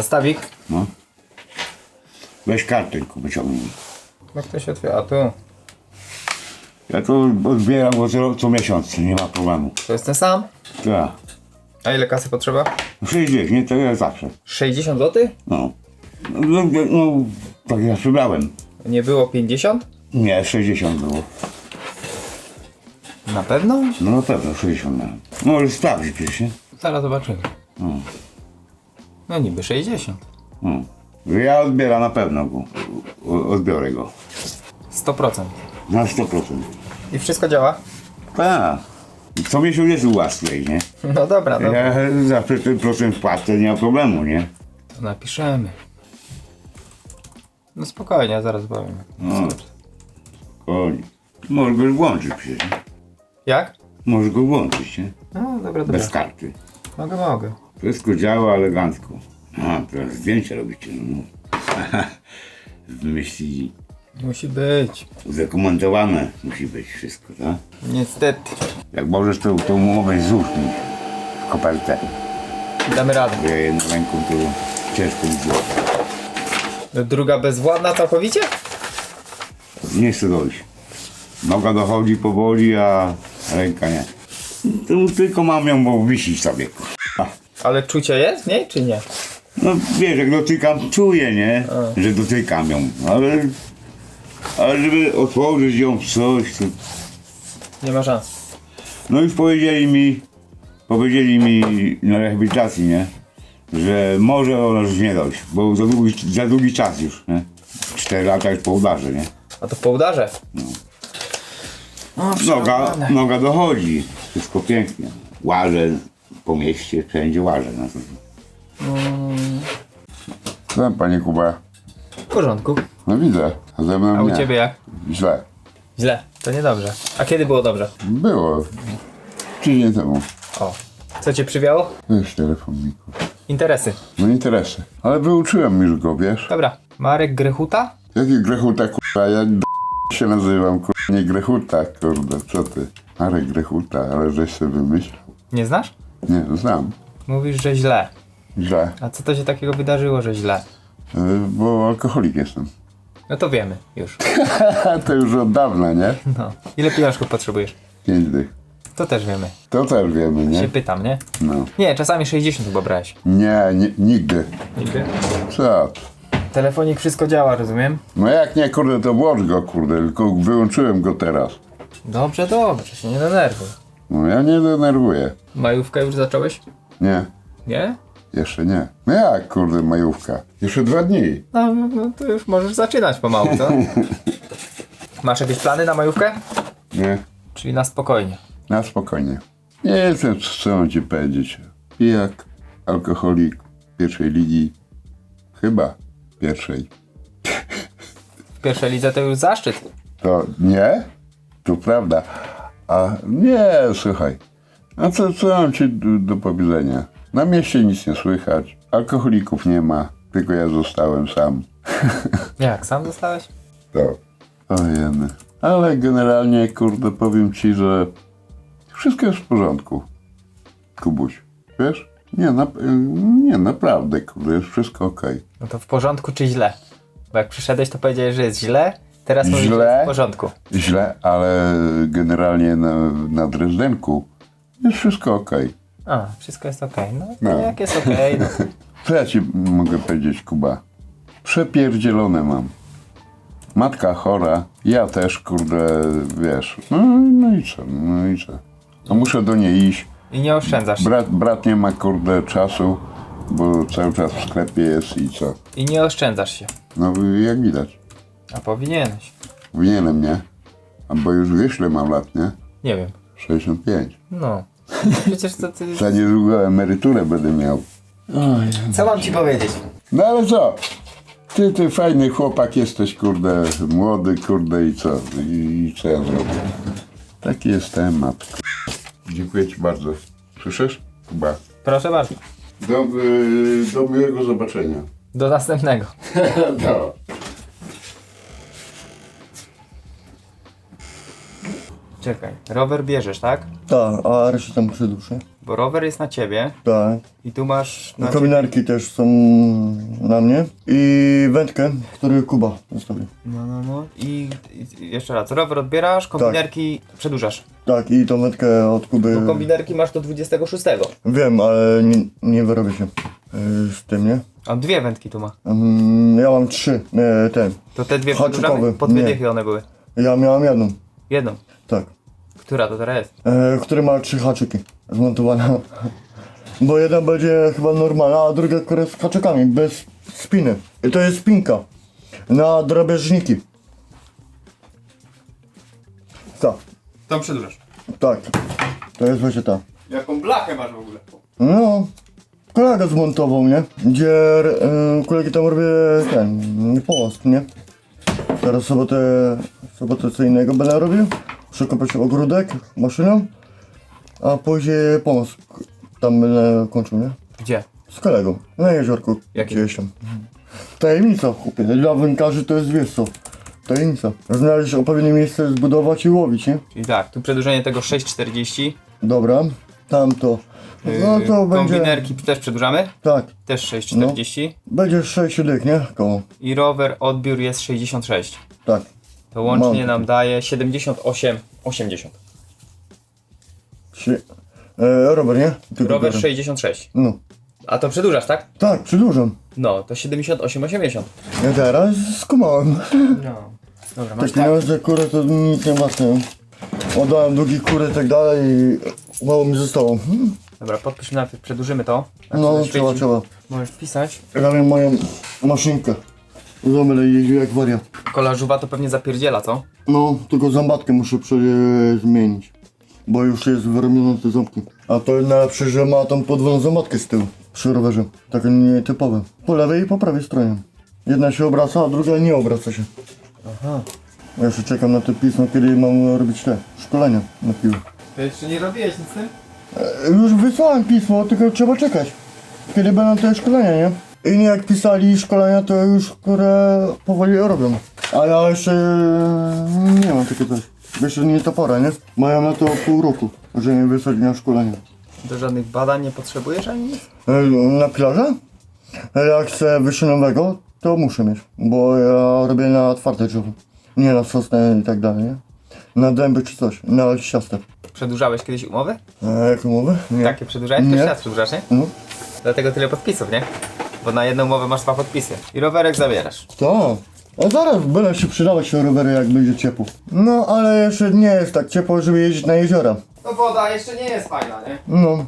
Zastawik? No. Weź kartę tylko wyciągnij. Jak to się otwiera? A tu. Ja to odbieram go co, co miesiąc, nie ma problemu. To jest ten sam? Tak. A ile kasy potrzeba? No 60, nie? To ja zawsze. 60 zł? No. No, no, no tak ja przybrałem. Nie było 50? Nie, 60 było. Na pewno? No na pewno 60 miałem. Możesz sprawdzić przecież, nie? Zaraz zobaczymy. No. No niby 60. No. Ja odbieram na pewno go. O- Odbiorę go. 100%. Na 100%. I wszystko działa? Tak. Co miesiąc jest ułatwiej, nie? No dobra, dobra. Ja zawsze ten procent płacę, nie ma problemu, nie? To napiszemy. No spokojnie, zaraz powiem. No. Spokojnie. Możesz go włączyć przecież. Jak? Możesz go włączyć, nie? No dobra, dobra. Bez karty. Mogę, mogę. Wszystko działa elegancko. A, teraz zdjęcia robicie, no. Wymyślili. Musi być. Udokumentowane musi być wszystko, tak? Niestety. Jak możesz, to tą umowę złóż mi w kopertę. Damy radę. Ja jedną ręką to ciężko mi było. Druga bezwładna całkowicie? Nie chcę dojść. Noga dochodzi powoli, a ręka nie. To tylko mam ją bo wisić sobie. Ale czucie jest w niej, czy nie? No wiesz, jak dotykam, czuję, nie? Że dotykam ją, ale... Ale żeby otworzyć ją w coś, to... Nie ma szans. No już powiedzieli mi, powiedzieli mi na rehabilitacji, nie? Że może ona już nie dojść, bo za długi, za długi czas już, nie? 4 lata już po udarze, nie? A to po udarze? No. Noga, noga dochodzi, wszystko pięknie. Łażę po mieście, wszędzie łażę. No to... Co panie Kuba? W porządku. No widzę, a ze mną A u nie. ciebie jak? Źle. Źle. To niedobrze. A kiedy było dobrze? Było. Tydzień temu. O. Co cię przywiało? Wiesz, telefon mi. kurwa. Interesy. No interesy. Ale wyuczyłem już go, wiesz? Dobra. Marek Grechuta? Jaki Grechuta, kurwa, ja d- się nazywam, kurwa, nie Grechuta, kurde, co ty? Marek Grechuta, ale żeś sobie wymyślał. Nie znasz? Nie, znam. Mówisz, że źle. Źle, A co to się takiego wydarzyło, że źle? y, bo alkoholik jestem. No to wiemy już. to już od dawna, nie? No. Ile pieniążków potrzebujesz? Pięć dych. To też wiemy. To też wiemy, Się nie? pytam, nie? No. Nie, czasami 60 chyba brałeś. Nie, nie, nigdy. Nigdy. Co? Telefonik wszystko działa, rozumiem? No jak nie, kurde, to włącz go, kurde, tylko wyłączyłem go teraz. Dobrze, dobrze, się nie denerwuj. No ja nie denerwuję. Majówkę już zacząłeś? Nie, Nie? jeszcze nie. No jak, kurde, majówka? Jeszcze dwa dni. No, no, no to już możesz zaczynać pomału, co? Masz jakieś plany na majówkę? Nie, Czyli na spokojnie. na spokojnie. Nie wiem, co mam ci powiedzieć. I jak alkoholik pierwszej ligi, chyba pierwszej, W pierwszej lidze to już zaszczyt. to nie? To prawda. A nie, słuchaj. A co, co mam ci do, do powiedzenia? Na mieście nic nie słychać, alkoholików nie ma, tylko ja zostałem sam. Jak, sam zostałeś? To. Ojeny. Ale generalnie, kurde, powiem ci, że wszystko jest w porządku. Kubuś, wiesz? Nie, na, nie naprawdę, kurde, jest wszystko okej. No to w porządku czy źle? Bo jak przyszedłeś, to powiedziałeś, że jest źle. Teraz Źle? w porządku. Źle, ale generalnie na, na Dresdenku jest wszystko okej. A, wszystko jest okej. No, No. jak jest okej, no. Co ja ci mogę powiedzieć, Kuba? Przepierdzielone mam. Matka chora, ja też, kurde, wiesz. No, no i co, no i co? No muszę do niej iść. I nie oszczędzasz. Brat, brat nie ma, kurde, czasu, bo cały czas w sklepie jest i co? I nie oszczędzasz się. No jak widać. A powinieneś. Powinienem, nie? A bo już wiesz, ile mam lat, nie? Nie wiem. 65. No. Przecież to ty... Za niedługo emeryturę będę miał. Co mam ci powiedzieć? No ale co? Ty, ty fajny chłopak jesteś, kurde, młody, kurde i co? I, i co ja zrobię? Taki jest temat. Dziękuję ci bardzo. Słyszysz? Kuba. Proszę bardzo. Do, y, do miłego zobaczenia. Do następnego. no. Czekaj, rower bierzesz, tak? Tak, a resztę tam przyduszę. Bo rower jest na ciebie Tak. i tu masz na ciebie... Kominarki też są na mnie. I wędkę, który Kuba zostawił. No, no, no. I, I jeszcze raz, rower odbierasz, kombinerki przedłużasz. Tak, i tą wędkę od Kuby. Bo kombinerki masz do 26. Wiem, ale nie, nie wyrobię się y, z tym, nie? A dwie wędki tu ma. Mm, ja mam trzy, e, ten. To te dwie Haczykowy. przedłużamy? Po dwie Nie. dychy one były. Ja miałem jedną, Jedną. tak. Która to teraz jest? E, który ma trzy haczyki zmontowane. Bo jedna będzie chyba normalna, a druga która z haczykami, bez spiny. I to jest spinka na drapieżniki. Tak, Tą przedłużasz. tak. To jest właśnie ta. Jaką blachę masz w ogóle? No, kolega zmontował, nie? Gdzie e, kolegi tam robię ten, połask, nie? Teraz sobotę, sobotę co innego będę robił. Przekopać ogródek maszyną, a później pomost tam będę kończył, nie? Gdzie? Z kolegą, na jeziorku Jakim? gdzieś tam. Tajemnica, chłopie, dla wędkarzy to jest wiesz co. Tajemnica. Znaleźć odpowiednie miejsce, zbudować i łowić, nie? Czyli tak, tu przedłużenie tego 6,40. Dobra, tamto. No Yy, to będzie, Kombinerki też przedłużamy. tak, Też 6,40. będzie 6 dych, nie? Koło. I rower odbiór jest 66. Tak. To łącznie Mam. nam daje 78,80. Si- e, Robert, nie? Tylko Rower biorę. 66. No. A to przedłużasz, tak? Tak, przedłużam. No, to 78,80. Ja teraz skumałem. No. Dobra, Te masz tak. pieniądze, kurę, to nic nie własne. Oddałem długi kury i tak dalej i mało mi zostało. Hmm. Dobra, podpisz najpierw, przedłużymy to. A No, wtedy trzeba, świeci. trzeba. Możesz wpisać. Robię moją maszynkę. Zobacz, jeździł jak wariat. Kolarzuwa to pewnie zapierdziela, co? No, tylko zębatkę muszę prze- zmienić. Bo już jest wyrobione te ząbki. A to najlepsze, że ma tą podwójną zębatkę z tyłu. Przy rowerze. Takie nietypowe. Po lewej i po prawej stronie. Jedna się obraca, a druga nie obraca się. Aha. Ja jeszcze czekam na to pismo, kiedy mam robić te szkolenia na piłę. To jeszcze nie robiłeś nic z tym? E, Już wysłałem pismo, tylko trzeba czekać. Kiedy będą te szkolenia, nie? Inni jak pisali szkolenia, to już które powoli robią. A ja jeszcze e, nie mam takiego coś. Jeszcze nie ta pora, nie? Mają na to pół roku, że mnie wysłać na szkolenie. Do żadnych badań nie potrzebujesz ani nic? E, Na plażę? E, Jak chcę wyszynowego, to muszę mieć, bo ja robię na otwarte drzewo. Nie na sosnę i tak dalej, nie? Na dęby czy coś, na liściaste. Przedłużałeś kiedyś umowy? E, jak umowy? Nie. Takie przedłużałeś? Nie. Raz przedłużasz, nie? No. Dlatego tyle podpisów, nie? Bo na jedną umowę masz dwa podpisy. I rowerek zabierasz. Tak. A zaraz będą się przydawać się rowery jak będzie ciepło. No ale jeszcze nie jest tak ciepło, żeby jeździć na jeziora. No woda jeszcze nie jest fajna, nie? No,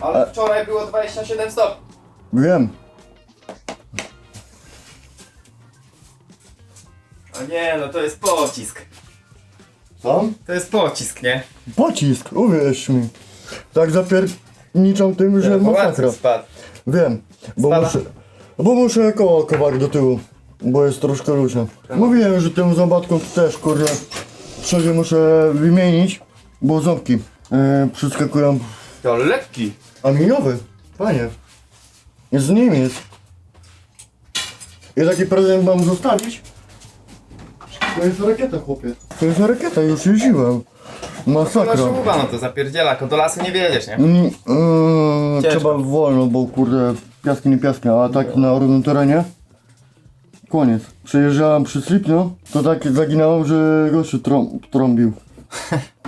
Ale wczoraj było 27 stopni. wiem. O nie, no to jest pocisk. Co? To jest pocisk, nie? Pocisk, uwierz mi. Tak zapierniczą tym, że masakra. spadł. Wiem, bo Spada? muszę, bo muszę koło kowak do tyłu, bo jest troszkę luźne. Mówiłem, że tą ząbatką też, kurde, wszędzie muszę wymienić, bo ząbki e, przeskakują. To lekki. Aluminiowy, panie. Jest z Niemiec. I taki prezent mam zostawić. To jest rakieta, chłopie. To jest rakieta, już jeździłem. Masakra. Kolarzuwa, no to zapierdziela, jako do lasu nie wiedziesz, nie? Mm, mm, Ciężko. trzeba wolno, bo kurde, piaski nie piaski, a tak na równym terenie. Koniec. Przejeżdżałem przy Slipno, to tak zaginałem, że gościu trą- trąbił.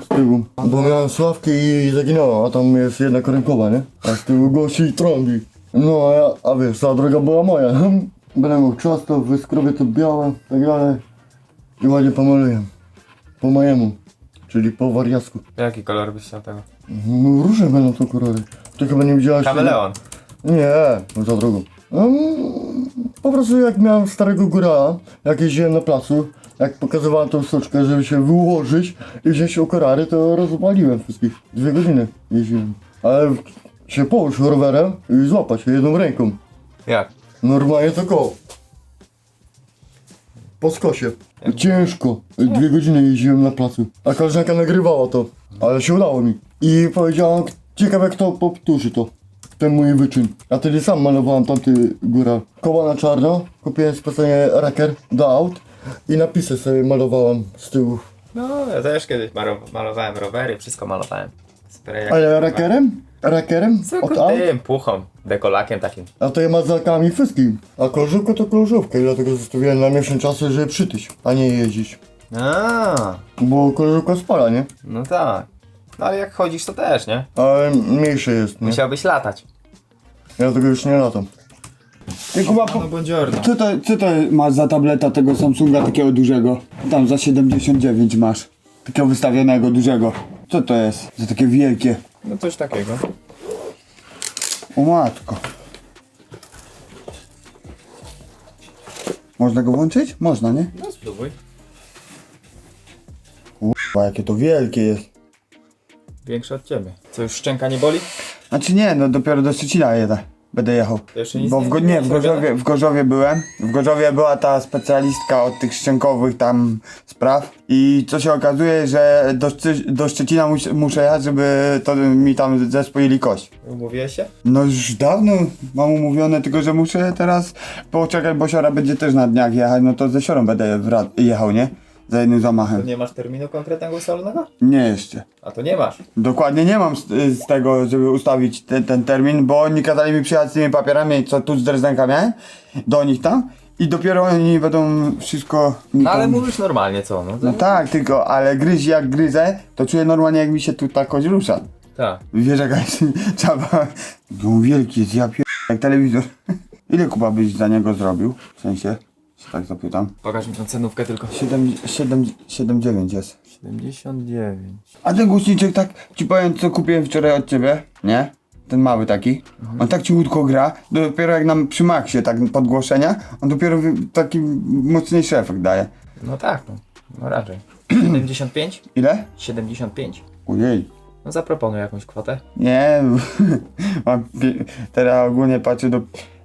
Z tyłu. Bo miałem sławkę i zaginąłem, a tam jest jedna rękowa, nie? A z tyłu gościu i trąbi. No a ja, a wiesz, ta droga była moja. Będę mógł ciasto, wyskrobię to białe, tak dalej. I ładnie pomaluję. Po mojemu. Czyli po wariacku. Jaki kolor byś chciał tego? No, różne będą to kolory. Ty chyba nie widziałeś... Kameleon. Nie, za drogą. Mm, po prostu jak miałem starego górala, jak jeździłem na placu, jak pokazywałem tą sztuczkę, żeby się wyłożyć i wziąć okorary, to rozwaliłem wszystkich. Dwie godziny jeździłem. Ale się połóż rowerem i złapać jedną ręką. Jak? Normalnie to koło. Po skosie. Ciężko. Dwie godziny jeździłem na placu. A koleżanka nagrywała to. Ale się udało mi. I powiedziałam, ciekawe kto powtórzy to. Ten mój wyczyn. A wtedy sam malowałem tamty góra. Koła na czarno. Kupiłem specjalnie raker do aut. I napisy sobie malowałem z tyłu. No, ja też kiedyś malowałem rowery, wszystko malowałem. Sprayem. Ale rakerem? Rakerem? Co Od aut? tym puchą, dekolakiem takim. A to ja mazakami wszystkim. A kożówka to kożówka i dlatego zostawiłem na miesiąc czasu, żeby przytyć, a nie jeździć. A, Bo kożówka spala, nie? no tak. No ale jak chodzisz to też, nie? Ale mniejsze jest, nie? Musiałbyś latać. Ja tego już nie latam. Ty Kuba, po, No buongiorno. co, to, co to masz za tableta tego Samsunga takiego dużego? Tam za 79 masz. Takiego wystawionego, dużego. Co to jest? Za takie wielkie. No coś takiego. O matko. Można go włączyć? Można, nie? No spróbuj. Kurwa, jakie to wielkie jest. Większy od ciebie. Co, już szczęka nie boli? Znaczy nie, no dopiero do Szczecina jedę. Będę jechał. Bo w, nie, w? Gorzowie, w Gorzowie byłem. W Gorzowie była ta specjalistka od tych szczękowych tam spraw. I co się okazuje, że do, do Szczecina mus, muszę jechać, żeby to mi tam zespoili kość. Umówiłeś się? No już dawno mam umówione, tylko że muszę teraz poczekać, bo siora będzie też na dniach jechać, no to ze siorą będę jechał, nie? Za jednym To zamachem. nie masz terminu konkretnego ustalonego? Nie jeszcze. A to nie masz. Dokładnie nie mam z, z tego, żeby ustawić ten, ten termin, bo oni kazali mi przyjechać z tymi papierami, co tu z Drezdenka miałem, do nich tam i dopiero oni będą wszystko mi No ale tam... mówisz normalnie, co? No, No tak, tylko, ale gryź jak gryzę, to czuję normalnie jak mi się tu ta kość rusza. tak. Wiesz jaka jest czapa? On wielki jest, ja pier... jak telewizor. Ile Kuba byś za niego zrobił? W sensie, się tak zapytam. Pokaż mi tą cenówkę tylko. 7, 7, 7, 9 jest. 79. A ten głośniczek tak, ci powiem co kupiłem wczoraj od ciebie, nie? Ten mały taki. On tak cichutko gra, dopiero jak nam przy maksie tak podgłoszenia, on dopiero wy- taki mocniejszy efekt daje. No tak, no. No raczej. 75? Ile? 75. Ojej. No zaproponuj jakąś kwotę. Nie, mam pie- teraz ogólnie patrzę do...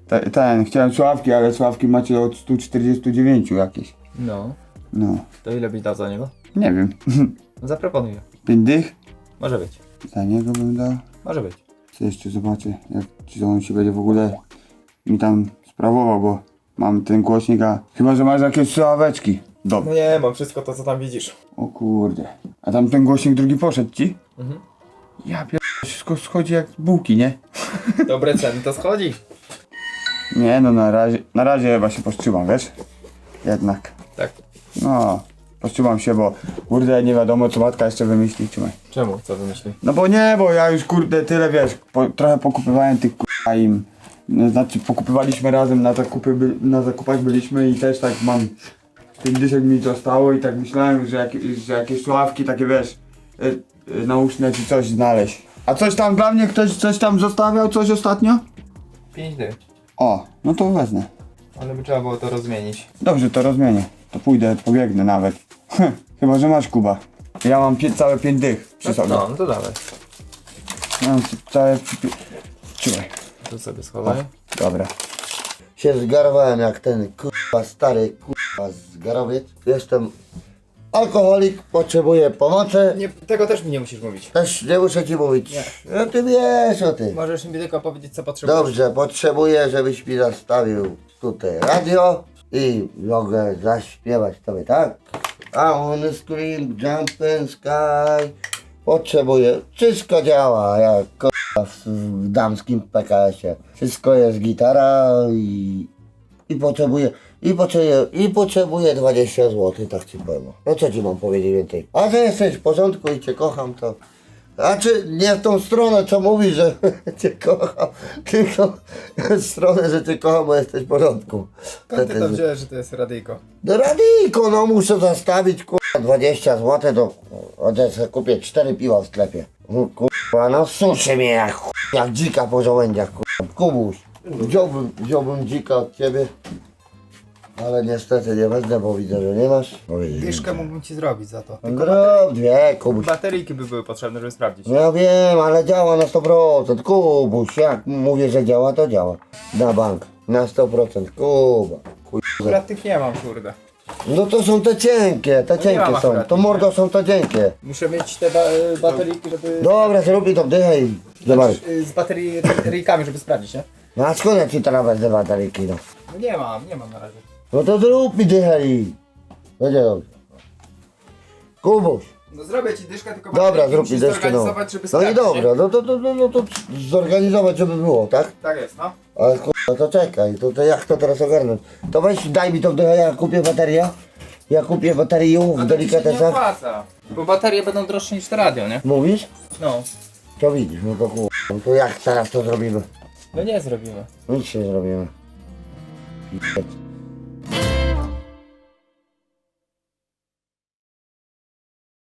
te- Ten, chciałem sławki, ale sławki macie od 149 jakieś. No. No, To ile byś dał za niego? nie wiem. No zaproponuj. Pięć dych? Może być. Za niego bym dał. Może być. Co jeszcze zobaczę, jak czy on się będzie w ogóle mi tam sprawował, bo mam ten głośnik, a chyba, że masz jakieś słuchaweczki. Dobra. No nie, mam wszystko to, co tam widzisz. O kurde. A tam ten głośnik drugi poszedł ci? Mhm. Ja pier... wszystko schodzi jak z bułki, nie? Dobre ceny to schodzi. Nie no, na razie, na razie chyba się powstrzymam, wiesz? Jednak. Tak. No, powstrzymam się, bo kurde, nie wiadomo co matka jeszcze wymyśli, trzymaj. Czemu? Co wymyśli? No bo nie, bo ja już kurde tyle wiesz, po, trochę pokupywałem tych kurwa im. No, znaczy pokupywaliśmy razem, na, zakupy by, na zakupach byliśmy i też tak mam 50 mi zostało i tak myślałem, że, jak, że jakieś sławki takie wiesz, y, y, nauczne czy coś znaleźć. A coś tam dla mnie ktoś coś tam zostawiał, coś ostatnio? 5 dych. O, no to wezmę. Ale by trzeba było to rozmienić. Dobrze, to rozmienię. To pójdę, pobiegnę nawet. Chyba, że masz Kuba. Ja mam pie, całe 5 dych przy sobie. No, no to dawaj. Mam całe... Trzymaj. Tu sobie schowaj. Dobra. Się zgarowałem jak ten kurwa stary kurwa zgarowiec. Jestem alkoholik, potrzebuję pomocy. Nie, tego też mi nie musisz mówić. Też nie muszę ci mówić. No ty wiesz o tym. Możesz mi tylko powiedzieć, co potrzebujesz. Dobrze, potrzebuję, żebyś mi nastawił tutaj radio i mogę zaśpiewać tobie, tak? I wanna scream, jump in sky. Potrzebuję, wszystko działa, jak k***a w, w damskim PKS-ie. Wszystko jest gitara i, i potrzebuję, i potrzebuję, i potrzebuję 20 zł, tak ci powiem. No co ci mam powiedzieć więcej? A że jesteś w porządku i cię kocham, to znaczy nie w tą stronę, co mówi, że cię kocham, tylko w stronę, że cię kocham, bo jesteś w porządku. Skąd ty to wziąłeś, że to jest radyjko? No radyjko, no muszę zastawić kurwa 20 zł, to sobie kupię 4 piwa w sklepie. No, Kurwa, no suszy mnie jak, jak dzika po żołędziach, kurwa. Kubuś, wziąłbym, wziąłbym dzika od ciebie, ale niestety nie wezmę, bo widzę, że nie masz. Powiedzieć. Dyszkę mógłbym ci zrobić za to. Grob, dwie, Kubuś. Bateryjki by były potrzebne, żeby sprawdzić. No ja wiem, ale działa na 100%. Kubuś, jak mówię, że działa, to działa. Na bank, na 100%. Kuba. Akurat tych nie mam, kurde. No to są te cienkie, te No mam cienkie są. akurat To mordo są te cienkie. Muszę mieć te ba bateryjki, żeby... Dobra, zrób to dychaj. Zobacz. Y, Z bateryjkami, żeby sprawdzić, nie? No a skąd ja ci teraz wezmę bateryki, no? No nie mam, nie mam na razie. No to zrób mi dychaj. Będzie dobrze. Kubuś, No zrobię ci dyszkę, tylko dobra, zrób mi nową. zorganizować, żeby No i sprawdzić, nie? dobra, no to, to, to, no to zorganizować, żeby było, tak? Tak jest, no. Ale kurwa, to czekaj, to, to jak to teraz ogarnąć? To weź, daj mi to, to ja kupię baterię. Ja kupię baterię w A to ci się nie delikatesach. opłaca. Bo baterie będą droższe niż to radio, nie? Mówisz? No. To widzisz, no to kurwa, no to jak teraz to zrobimy? No nie zrobimy. Nic nie zrobimy.